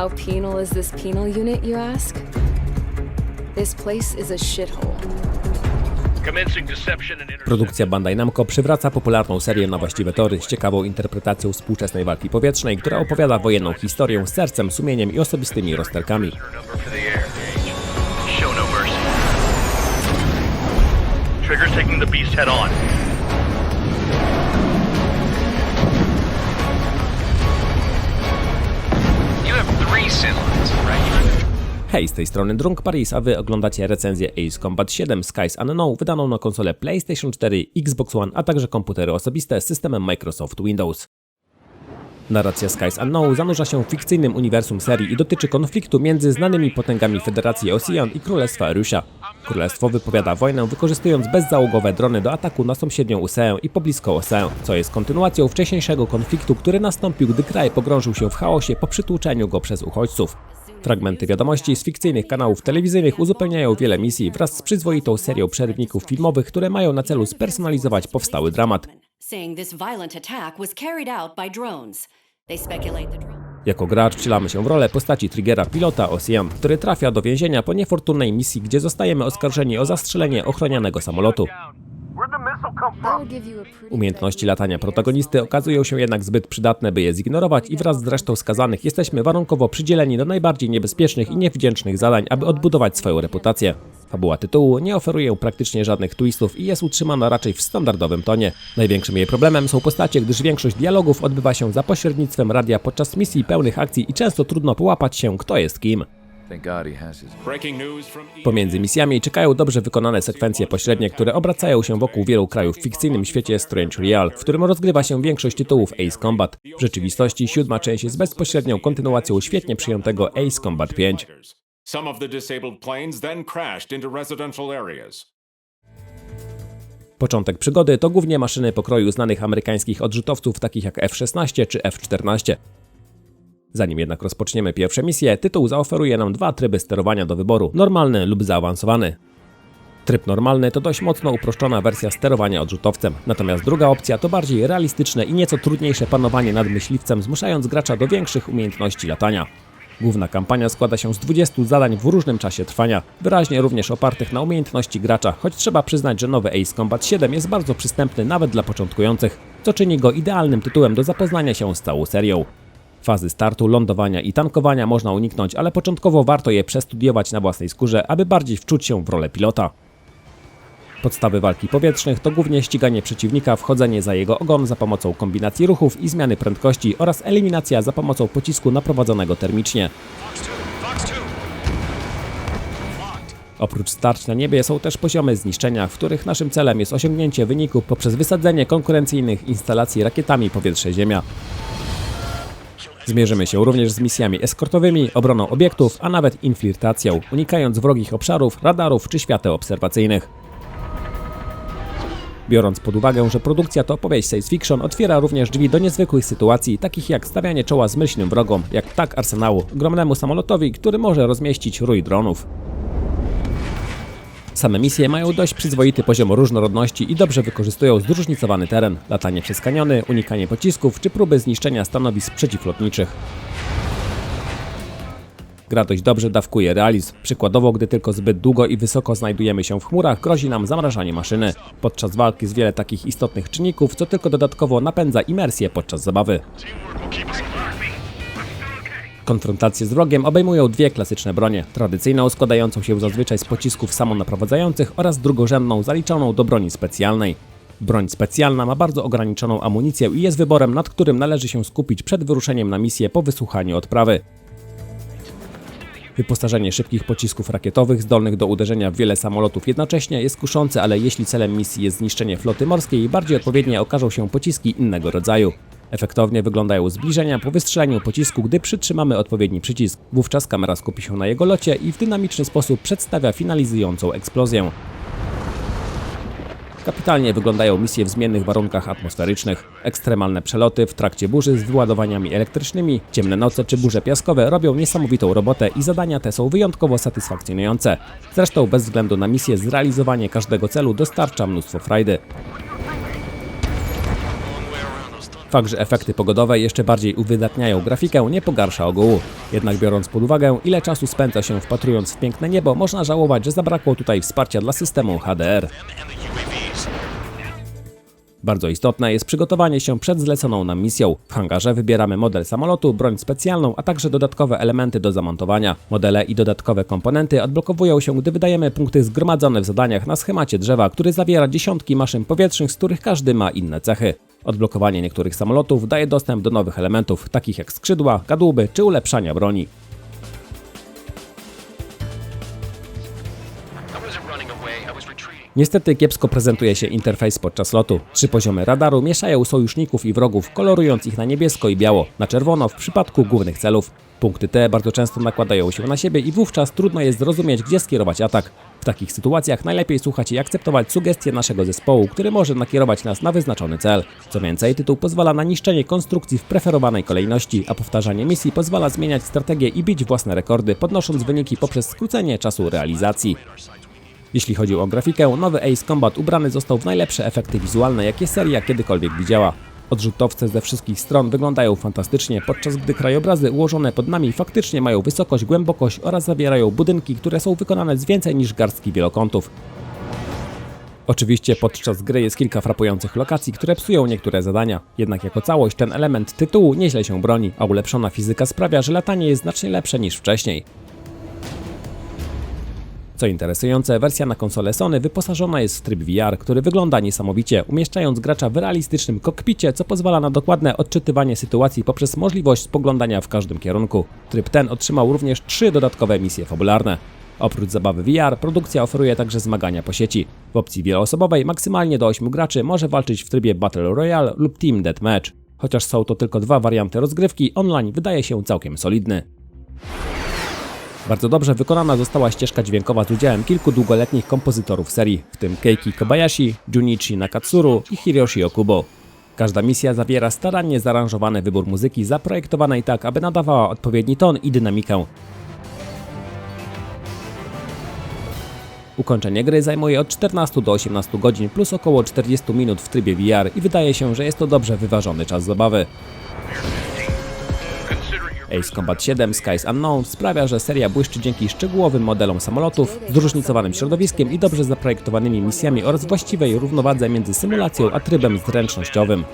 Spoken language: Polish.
How penal is this penal unit, you ask? This place is a shithole. Produkcja Bandai Namco przywraca popularną serię na właściwe tory z ciekawą interpretacją współczesnej walki powietrznej, która opowiada wojenną historię z sercem, sumieniem i osobistymi rozterkami. no mercy. Trigger's taking the beast head on. Hej, z tej strony Drunk Paris, a wy oglądacie recenzję Ace Combat 7 Skies Unknown, wydaną na konsolę PlayStation 4, Xbox One, a także komputery osobiste z systemem Microsoft Windows. Narracja Skies Unknown zanurza się w fikcyjnym uniwersum serii i dotyczy konfliktu między znanymi potęgami Federacji Ocean i Królestwa Erusia. Królestwo wypowiada wojnę wykorzystując bezzałogowe drony do ataku na sąsiednią Oseę i poblisko Oseę, co jest kontynuacją wcześniejszego konfliktu, który nastąpił, gdy kraj pogrążył się w chaosie po przytłuczeniu go przez uchodźców. Fragmenty wiadomości z fikcyjnych kanałów telewizyjnych uzupełniają wiele misji wraz z przyzwoitą serią przerywników filmowych, które mają na celu spersonalizować powstały dramat. Jako gracz wcielamy się w rolę postaci Triggera pilota Ocean, który trafia do więzienia po niefortunnej misji, gdzie zostajemy oskarżeni o zastrzelenie ochronianego samolotu. Umiejętności latania protagonisty okazują się jednak zbyt przydatne, by je zignorować i wraz z resztą skazanych jesteśmy warunkowo przydzieleni do najbardziej niebezpiecznych i niewdzięcznych zadań, aby odbudować swoją reputację. Fabuła tytułu nie oferuje praktycznie żadnych twistów i jest utrzymana raczej w standardowym tonie. Największym jej problemem są postacie, gdyż większość dialogów odbywa się za pośrednictwem radia podczas misji pełnych akcji i często trudno połapać się, kto jest kim. His Pomiędzy misjami czekają dobrze wykonane sekwencje pośrednie, które obracają się wokół wielu krajów w fikcyjnym świecie Strange Real, w którym rozgrywa się większość tytułów Ace Combat. W rzeczywistości siódma część jest bezpośrednią kontynuacją świetnie przyjętego Ace Combat 5. Some of the disabled planes then crashed into residential areas. Początek przygody to głównie maszyny pokroju znanych amerykańskich odrzutowców takich jak F-16 czy F-14. Zanim jednak rozpoczniemy pierwsze misje, tytuł zaoferuje nam dwa tryby sterowania do wyboru: normalny lub zaawansowany. Tryb normalny to dość mocno uproszczona wersja sterowania odrzutowcem, natomiast druga opcja to bardziej realistyczne i nieco trudniejsze panowanie nad myśliwcem, zmuszając gracza do większych umiejętności latania. Główna kampania składa się z 20 zadań w różnym czasie trwania, wyraźnie również opartych na umiejętności gracza, choć trzeba przyznać, że nowy Ace Combat 7 jest bardzo przystępny nawet dla początkujących, co czyni go idealnym tytułem do zapoznania się z całą serią. Fazy startu, lądowania i tankowania można uniknąć, ale początkowo warto je przestudiować na własnej skórze, aby bardziej wczuć się w rolę pilota. Podstawy walki powietrznych to głównie ściganie przeciwnika, wchodzenie za jego ogon za pomocą kombinacji ruchów i zmiany prędkości oraz eliminacja za pomocą pocisku naprowadzonego termicznie. Oprócz starć na niebie są też poziomy zniszczenia, w których naszym celem jest osiągnięcie wyniku poprzez wysadzenie konkurencyjnych instalacji rakietami powietrze-ziemia. Zmierzymy się również z misjami eskortowymi, obroną obiektów, a nawet infiltracją, unikając wrogich obszarów, radarów czy świateł obserwacyjnych. Biorąc pod uwagę, że produkcja to opowieść science fiction, otwiera również drzwi do niezwykłych sytuacji, takich jak stawianie czoła zmyślnym wrogom, jak ptak arsenału, ogromnemu samolotowi, który może rozmieścić rój dronów. Same misje mają dość przyzwoity poziom różnorodności i dobrze wykorzystują zróżnicowany teren, latanie przez kaniony, unikanie pocisków czy próby zniszczenia stanowisk przeciwlotniczych. Gra dość dobrze dawkuje realizm. Przykładowo, gdy tylko zbyt długo i wysoko znajdujemy się w chmurach, grozi nam zamrażanie maszyny. Podczas walki jest wiele takich istotnych czynników, co tylko dodatkowo napędza imersję podczas zabawy. Konfrontacje z wrogiem obejmują dwie klasyczne bronie. Tradycyjną, składającą się zazwyczaj z pocisków samonaprowadzających oraz drugorzędną, zaliczoną do broni specjalnej. Broń specjalna ma bardzo ograniczoną amunicję i jest wyborem, nad którym należy się skupić przed wyruszeniem na misję po wysłuchaniu odprawy. Wyposażenie szybkich pocisków rakietowych zdolnych do uderzenia w wiele samolotów jednocześnie jest kuszące, ale jeśli celem misji jest zniszczenie floty morskiej, bardziej odpowiednie okażą się pociski innego rodzaju. Efektownie wyglądają zbliżenia po wystrzeleniu pocisku, gdy przytrzymamy odpowiedni przycisk. Wówczas kamera skupi się na jego locie i w dynamiczny sposób przedstawia finalizującą eksplozję. Kapitalnie wyglądają misje w zmiennych warunkach atmosferycznych. Ekstremalne przeloty w trakcie burzy z wyładowaniami elektrycznymi, ciemne noce czy burze piaskowe robią niesamowitą robotę i zadania te są wyjątkowo satysfakcjonujące. Zresztą bez względu na misję zrealizowanie każdego celu dostarcza mnóstwo frajdy. Fakt, że efekty pogodowe jeszcze bardziej uwydatniają grafikę, nie pogarsza ogółu. Jednak biorąc pod uwagę, ile czasu spędza się wpatrując w piękne niebo, można żałować, że zabrakło tutaj wsparcia dla systemu HDR. Bardzo istotne jest przygotowanie się przed zleconą nam misją. W hangarze wybieramy model samolotu, broń specjalną, a także dodatkowe elementy do zamontowania. Modele i dodatkowe komponenty odblokowują się, gdy wydajemy punkty zgromadzone w zadaniach na schemacie drzewa, który zawiera dziesiątki maszyn powietrznych, z których każdy ma inne cechy. Odblokowanie niektórych samolotów daje dostęp do nowych elementów, takich jak skrzydła, kadłuby czy ulepszania broni. Niestety kiepsko prezentuje się interfejs podczas lotu. Trzy poziomy radaru mieszają sojuszników i wrogów, kolorując ich na niebiesko i biało, na czerwono w przypadku głównych celów. Punkty te bardzo często nakładają się na siebie i wówczas trudno jest zrozumieć, gdzie skierować atak. W takich sytuacjach najlepiej słuchać i akceptować sugestie naszego zespołu, który może nakierować nas na wyznaczony cel. Co więcej, tytuł pozwala na niszczenie konstrukcji w preferowanej kolejności, a powtarzanie misji pozwala zmieniać strategię i bić własne rekordy, podnosząc wyniki poprzez skrócenie czasu realizacji. Jeśli chodzi o grafikę, nowy Ace Combat ubrany został w najlepsze efekty wizualne, jakie seria kiedykolwiek widziała. Odrzutowce ze wszystkich stron wyglądają fantastycznie, podczas gdy krajobrazy ułożone pod nami faktycznie mają wysokość, głębokość oraz zawierają budynki, które są wykonane z więcej niż garstki wielokątów. Oczywiście podczas gry jest kilka frapujących lokacji, które psują niektóre zadania. Jednak jako całość ten element tytułu nieźle się broni, a ulepszona fizyka sprawia, że latanie jest znacznie lepsze niż wcześniej. Co interesujące, wersja na konsolę Sony wyposażona jest w tryb VR, który wygląda niesamowicie, umieszczając gracza w realistycznym kokpicie, co pozwala na dokładne odczytywanie sytuacji poprzez możliwość spoglądania w każdym kierunku. Tryb ten otrzymał również trzy dodatkowe misje fabularne. Oprócz zabawy VR, produkcja oferuje także zmagania po sieci. W opcji wieloosobowej maksymalnie do 8 graczy może walczyć w trybie Battle Royale lub Team Deathmatch. Chociaż są to tylko dwa warianty rozgrywki, online wydaje się całkiem solidny. Bardzo dobrze wykonana została ścieżka dźwiękowa z udziałem kilku długoletnich kompozytorów serii, w tym Keiki Kobayashi, Junichi Nakatsuru i Hiroshi Okubo. Każda misja zawiera starannie zaaranżowany wybór muzyki zaprojektowanej tak, aby nadawała odpowiedni ton i dynamikę. Ukończenie gry zajmuje od 14 do 18 godzin plus około 40 minut w trybie VR i wydaje się, że jest to dobrze wyważony czas zabawy. Ace Combat 7 Skies Unknown sprawia, że seria błyszczy dzięki szczegółowym modelom samolotów, zróżnicowanym środowiskiem i dobrze zaprojektowanymi misjami oraz właściwej równowadze między symulacją a trybem zręcznościowym.